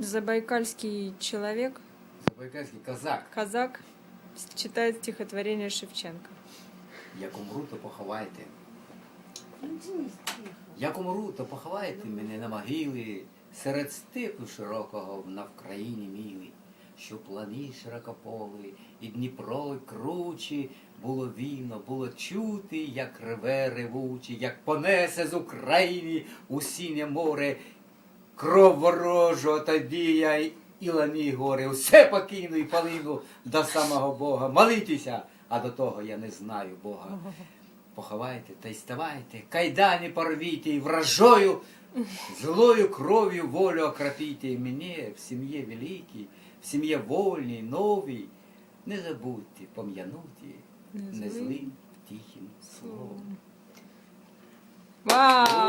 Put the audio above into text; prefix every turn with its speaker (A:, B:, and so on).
A: Забайкальский человек,
B: Забайкальський козак.
A: казак, читает стихотворение Шевченко.
B: Як умру, то поховайте. Як умру, то поховайте мене на могилі, серед степу широкого на Вкраїні мілій, що плани широкополи, і Дніпро й кручі, було вільно, було чути, як реве ревучі, як понесе з України у сінє море кров ворожу, тоді я і лані гори, усе покину і полину до самого Бога. Молитися, а до того я не знаю Бога. Поховайте та й ставайте, кайдані порвіте, і вражою, злою кров'ю волю окропіте. І мені в сім'ї великій, в сім'ї вольній, новій, не забудьте пом'янути не злим тихим словом.
A: Вау!